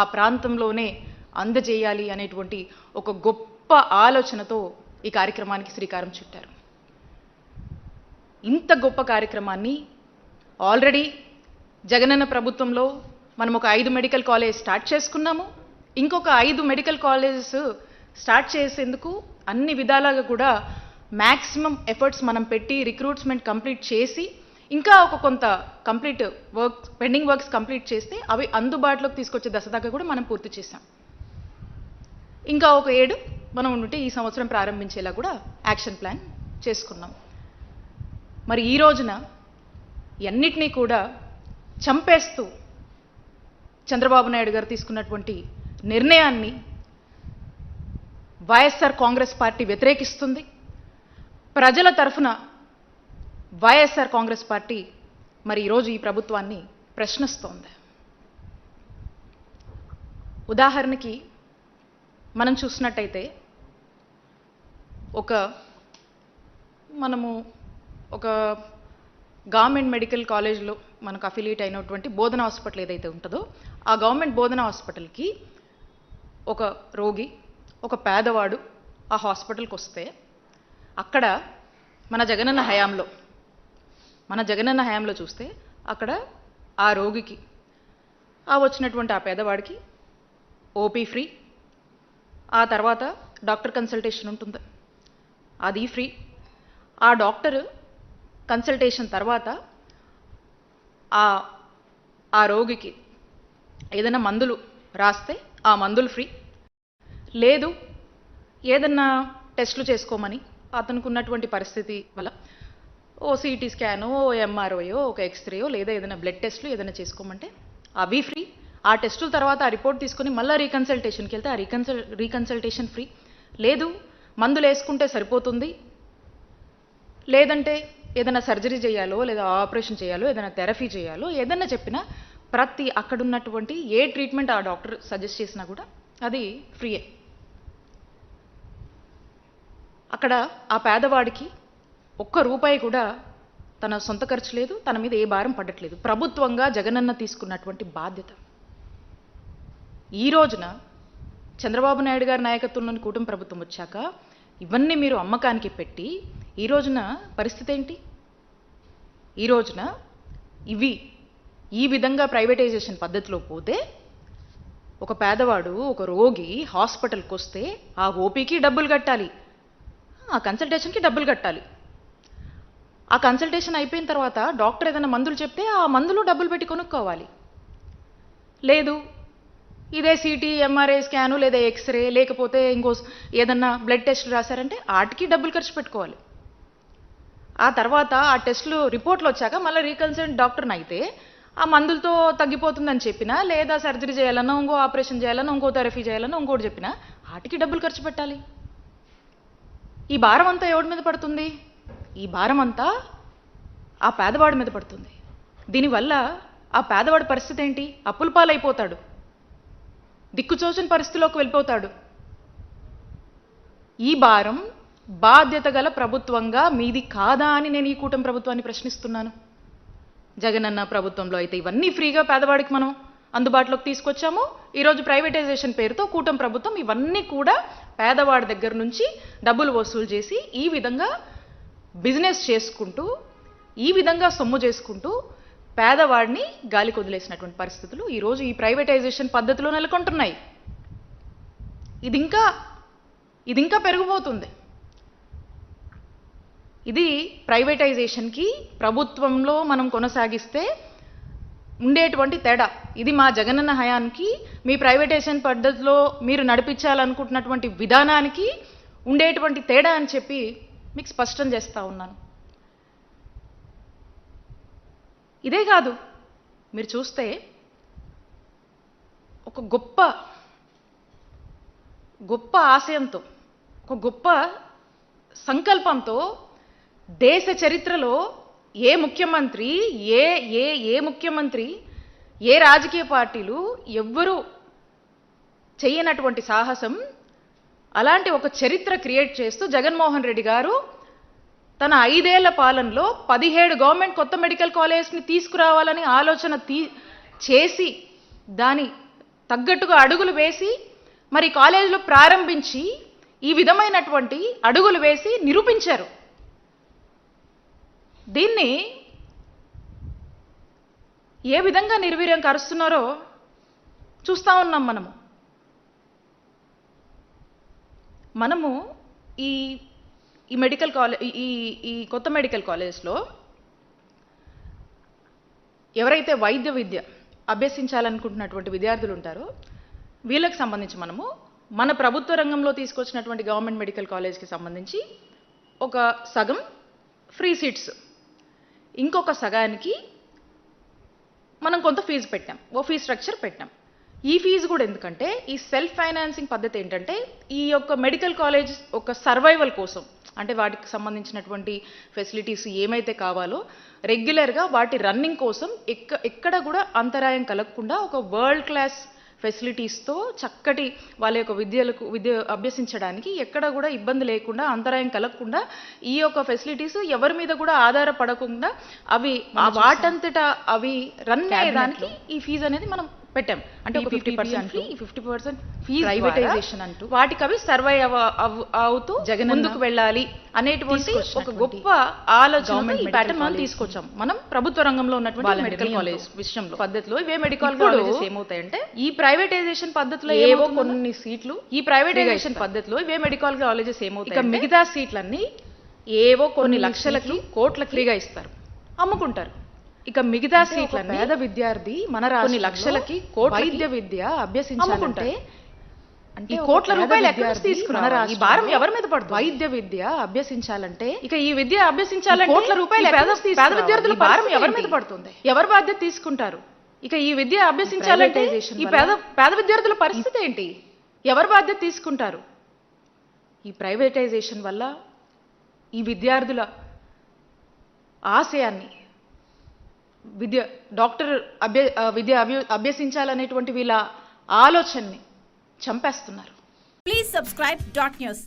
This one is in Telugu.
ఆ ప్రాంతంలోనే అందజేయాలి అనేటువంటి ఒక గొప్ప ఆలోచనతో ఈ కార్యక్రమానికి శ్రీకారం చుట్టారు. ఇంత గొప్ప కార్యక్రమాన్ని ఆల్రెడీ జగనన్న ప్రభుత్వంలో మనం ఒక ఐదు మెడికల్ కాలేజ్ స్టార్ట్ చేసుకున్నాము. ఇంకొక ఐదు మెడికల్ కాలేజెస్ స్టార్ట్ చేసేందుకు అన్ని విధాలుగా కూడా మ్యాక్సిమం ఎఫర్ట్స్ మనం పెట్టి రిక్రూట్మెంట్ కంప్లీట్ చేసి ఇంకా ఒక కొంత complete work pending works complete చేస్తే అవి అందుబాటులోకి తీసుకొచ్చే దశ దాకా కూడా మనం పూర్తి చేసాం ఇంకా ఒక ఏడు మనం ఉంటే ఈ సంవత్సరం ప్రారంభించేలా కూడా యాక్షన్ ప్లాన్ చేసుకున్నాం. మరి ఈ రోజున ఎన్నిటినీ కూడా చంపేస్తూ చంద్రబాబు నాయుడు గారు తీసుకున్నటువంటి నిర్ణయాన్ని వైఎస్ఆర్ కాంగ్రెస్ పార్టీ వ్యతిరేకిస్తుంది. ప్రజల తరఫున వైఎస్ఆర్ కాంగ్రెస్ పార్టీ మరి ఈరోజు ఈ ప్రభుత్వాన్ని ప్రశ్నిస్తోంది. ఉదాహరణకి మనం చూసినట్టయితే ఒక మనము ఒక గవర్నమెంట్ మెడికల్ కాలేజ్లో మనకు అఫిలియేట్ అయినటువంటి బోధన హాస్పిటల్ ఏదైతే ఉంటుందో ఆ గవర్నమెంట్ బోధన హాస్పిటల్కి ఒక రోగి ఒక పేదవాడు ఆ హాస్పిటల్కి వస్తే అక్కడ మన జగనన్న హయాంలో మన జగనన్న హయాంలో చూస్తే అక్కడ ఆ రోగికి ఆ వచ్చినటువంటి ఆ పేదవాడికి ఓపీ ఫ్రీ ఆ తర్వాత డాక్టర్ కన్సల్టేషన్ ఉంటుంది. అది ఫ్రీ ఆ డాక్టర్ కన్సల్టేషన్ తర్వాత ఆ ఆ రోగికి ఏదైనా మందులు రాస్తే ఆ మందులు ఫ్రీ లేదు ఏదన్నా టెస్టులు చేసుకోమని అతనికి ఉన్నటువంటి పరిస్థితి వల్ల ఓ సిటీ స్కాను ఓ ఎంఆర్ఓయో ఒక ఎక్స్రేయో లేదా ఏదైనా బ్లడ్ టెస్ట్లు ఏదైనా చేసుకోమంటే అవి ఫ్రీ. ఆ టెస్టుల తర్వాత ఆ రిపోర్ట్ తీసుకొని మళ్ళీ రీకన్సల్టేషన్కి వెళ్తే ఆ రీకన్సల్ రీకన్సల్టేషన్ ఫ్రీ. లేదు మందులు వేసుకుంటే సరిపోతుంది. లేదంటే ఏదైనా సర్జరీ చేయాలో లేదా ఆపరేషన్ చేయాలో ఏదైనా థెరపీ చేయాలో ఏదైనా చెప్పినా ప్రతి అక్కడ ఉన్నటువంటి ఏ ట్రీట్మెంట్ ఆ డాక్టర్ సజెస్ట్ చేసినా కూడా అది ఫ్రీయే. అక్కడ ఆ పేదవాడికి ఒక్క రూపాయి కూడా తన సొంత ఖర్చు లేదు తన మీద ఏ భారం పడట్లేదు. ప్రభుత్వంగా జగనన్న తీసుకున్నటువంటి బాధ్యత. ఈ రోజున చంద్రబాబు నాయుడు గారి నాయకత్వంలోని కూటమి ప్రభుత్వం వచ్చాక ఇవన్నీ మీరు అమ్మకానికి పెట్టి ఈ రోజున పరిస్థితి ఏంటి? ఈ రోజున ఇవి ఈ విధంగా ప్రైవేటైజేషన్ పద్ధతిలో పోతే ఒక పేదవాడు ఒక రోగి హాస్పిటల్కి వస్తే ఆ ఓపీకి డబ్బులు కట్టాలి. ఆ కన్సల్టేషన్కి డబ్బులు కట్టాలి. ఆ కన్సల్టేషన్ అయిపోయిన తర్వాత డాక్టర్ ఏదైనా మందులు చెప్తే ఆ మందులు డబ్బులు పెట్టి కొనుక్కోవాలి. లేదు ఇదే సిటీ ఎంఆర్ఐ స్కాను లేదా ఎక్స్రే లేకపోతే ఇంకో ఏదన్నా బ్లడ్ టెస్ట్ రాశారంటే వాటికి డబ్బులు ఖర్చు పెట్టుకోవాలి. ఆ తర్వాత ఆ టెస్టులు రిపోర్ట్లు వచ్చాక మళ్ళీ రీకన్సల్ట్ డాక్టర్ని అయితే ఆ మందులతో తగ్గిపోతుందని చెప్పినా లేదా సర్జరీ చేయాలన్నా ఇంకో ఆపరేషన్ చేయాలన్నా ఇంకో థెరపీ చేయాలన్నా ఇంకోటి చెప్పినా వాటికి డబ్బులు ఖర్చు పెట్టాలి. ఈ భారం అంతా ఎవరి మీద పడుతుంది? ఈ భారం అంతా ఆ పేదవాడి మీద పడుతుంది. దీనివల్ల ఆ పేదవాడి పరిస్థితి ఏంటి? అప్పుల పాలైపోతాడు దిక్కుచోచని పరిస్థితిలోకి వెళ్ళిపోతాడు. ఈ భారం బాధ్యత గల ప్రభుత్వంగా మీది కాదా అని నేను ఈ కూటమి ప్రభుత్వాన్ని ప్రశ్నిస్తున్నాను. జగనన్న ప్రభుత్వంలో అయితే ఇవన్నీ ఫ్రీగా పేదవాడికి మనం అందుబాటులోకి తీసుకొచ్చాము. ఈరోజు ప్రైవేటైజేషన్ పేరుతో కూటమి ప్రభుత్వం ఇవన్నీ కూడా పేదవాడి దగ్గర నుంచి డబ్బులు వసూలు చేసి ఈ విధంగా బిజినెస్ చేసుకుంటూ ఈ విధంగా సొమ్ము చేసుకుంటూ పేదవాడిని గాలి కొదిలేసినటువంటి పరిస్థితులు ఈరోజు ఈ ప్రైవేటైజేషన్ పద్ధతిలో నెలకొంటున్నాయి. ఇది ఇంకా ఇది ఇంకా పెరిగిపోతుంది. ఇది ప్రైవేటైజేషన్కి ప్రభుత్వంలో మనం కొనసాగిస్తే ఉండేటువంటి తేడా. ఇది మా జగనన్న హయానికి మీ ప్రైవేటైజేషన్ పద్ధతిలో మీరు నడిపించాలనుకుంటున్నటువంటి విధానానికి ఉండేటువంటి తేడా అని చెప్పి మీకు స్పష్టం చేస్తూ ఉన్నాను. ఇదే కాదు మీరు చూస్తే ఒక గొప్ప గొప్ప ఆశయంతో ఒక గొప్ప సంకల్పంతో దేశ చరిత్రలో ఏ ముఖ్యమంత్రి ఏ ఏ ఏ ముఖ్యమంత్రి ఏ రాజకీయ పార్టీలు ఎవ్వరూ చేయనటువంటి సాహసం అలాంటి ఒక చరిత్ర క్రియేట్ చేస్తూ జగన్మోహన్ రెడ్డి గారు తన ఐదేళ్ళ పాలనలో పదిహేడు గవర్నమెంట్ కొత్త మెడికల్ కాలేజ్ని తీసుకురావాలని ఆలోచన తీ చేసి దాని తగ్గట్టుగా అడుగులు వేసి మరి కాలేజీలో ప్రారంభించి ఈ విధమైనటువంటి అడుగులు వేసి నిరూపించారు. దీన్ని ఏ విధంగా నిర్వీర్యం కరుస్తున్నారో చూస్తూ ఉన్నాం మనము. మనము ఈ ఈ మెడికల్ కాలేజ్ ఈ ఈ కొత్త మెడికల్ కాలేజ్లో ఎవరైతే వైద్య విద్య అభ్యసించాలనుకుంటున్నటువంటి విద్యార్థులు ఉంటారో వీళ్ళకి సంబంధించి మనము మన ప్రభుత్వ రంగంలో తీసుకొచ్చినటువంటి గవర్నమెంట్ మెడికల్ కాలేజ్కి సంబంధించి ఒక సగం ఫ్రీ సీట్స్ ఇంకొక సగానికి మనం కొంత ఫీజు పెట్టాం. ఓ ఫీ స్ట్రక్చర్ పెట్టాం. ఈ ఫీజు కూడా ఎందుకంటే ఈ సెల్ఫ్ ఫైనాన్సింగ్ పద్ధతి ఏంటంటే ఈ యొక్క మెడికల్ కాలేజ్ ఒక సర్వైవల్ కోసం అంటే వాటికి సంబంధించినటువంటి ఫెసిలిటీస్ ఏమైతే కావాలో రెగ్యులర్గా వాటి రన్నింగ్ కోసం ఎక్క ఎక్కడ కూడా అంతరాయం కలగకుండా ఒక వరల్డ్ క్లాస్ ఫెసిలిటీస్తో చక్కటి వాళ్ళ యొక్క విద్యలకు విద్య అభ్యసించడానికి ఎక్కడ కూడా ఇబ్బంది లేకుండా అంతరాయం కలగకుండా ఈ యొక్క ఫెసిలిటీస్ ఎవరి మీద కూడా ఆధారపడకుండా అవి వాటంతటా అవి రన్ అయ్యేదానికి ఈ ఫీజు అనేది మనం పెట్టాం. అంటే ఒక fifty percent fifty percent fees privatisation అంటూ. వాటికి అవి సర్వై అవుతూ జగనన్న ముందుకు వెళ్ళాలి అనేటువంటి ఒక గొప్ప ఆలోచన ఈ ప్యాటర్న్ మనం తీసుకొచ్చాం. మనం ప్రభుత్వ రంగంలో ఉన్నటువంటి మెడికల్. కాలేజ్ విషయంలో. పద్ధతిలో ఇవే మెడికల్ కాలేజెస్ ఏమవుతాయంటే ఈ ప్రైవేటైజేషన్ పద్ధతిలో ఏవో కొన్ని సీట్లు ఈ ప్రైవేటైజేషన్ పద్ధతిలో ఇవే మెడికల్ కాలేజెస్ ఏమవుతాయి ఇక మిగతా సీట్లన్నీ ఏవో కొన్ని లక్షలకి కోట్లకి ఫ్రీగా ఇస్తారు. అమ్ముకుంటారు. ఇక మిగతా సీట్లన్నీ పేద విద్యార్థి మన కొన్ని కొన్ని లక్షలకి, కోట్లకి వైద్య విద్య అభ్యసించాలంటే. ఈ కోట్ల రూపాయలు ఎక్కడి నుంచి తీసుకున్నారు ఈ భారం ఎవరి మీద పడుతుంది? వైద్య విద్య అభ్యసించాలంటే ఇక ఈ విద్య అభ్యసించాలంటే కోట్ల రూపాయలు పేద- విద్యార్థుల భారం ఎవరి మీద? పడుతుంది? ఎవరు బాధ్యత తీసుకుంటారు? ఇక ఈ విద్య అభ్యసించాలంటే ఈ పేద పేద విద్యార్థుల పరిస్థితి ఏంటి? ఎవరు బాధ్యత తీసుకుంటారు? ఈ ప్రైవేటైజేషన్ వల్ల ఈ విద్యార్థుల ఆశయాన్ని విద్య డాక్టర్ అభ్య విద్య అభ్య అభ్యసించాలనేటువంటి వీళ్ళ ఆలోచనని చంపేస్తున్నారు. Please subscribe dot news